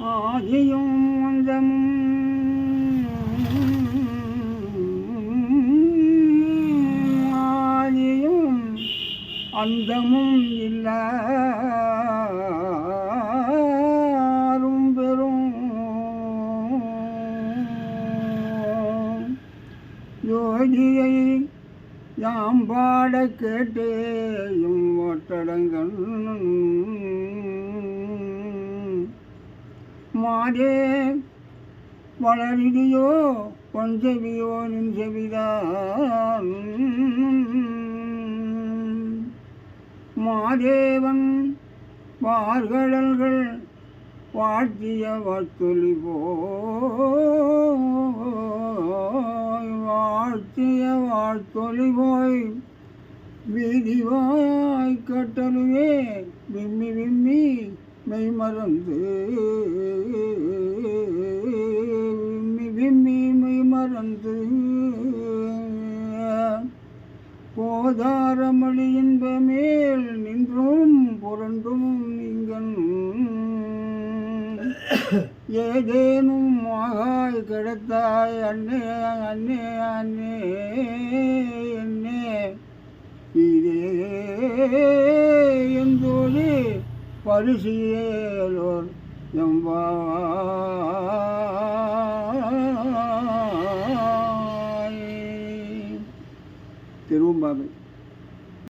ஆதியும் அந்தமும். ஆதியும் அந்தமும் இல்லாரும் பெறும். யோகியை யாம் பாட கேட்டேயும் ஒட்டடங்கள் மாதே வளரிடியோ பொஞ்செவியோ நின்றெவிதான் மாதேவன் வார்கடல்கள் வாழ்த்திய வாத்தொலி போய் வாழ்த்திய வாழ்த்தொலி போய் வீதிவாய் கட்டலுவே விம்மி விம்மி மெய் மறந்து விம்மி விம்மி மெய் மறந்து போதாரமளி இன்பமேல் நின்றும் புரண்டும் நீங்கள் ஏதேனும் ஆகாய் கிடைத்தாய் அண்ணே அண்ணே அண்ணே என்னே இதே எந்தோடு பரிசியலோர் திருவம்பாவை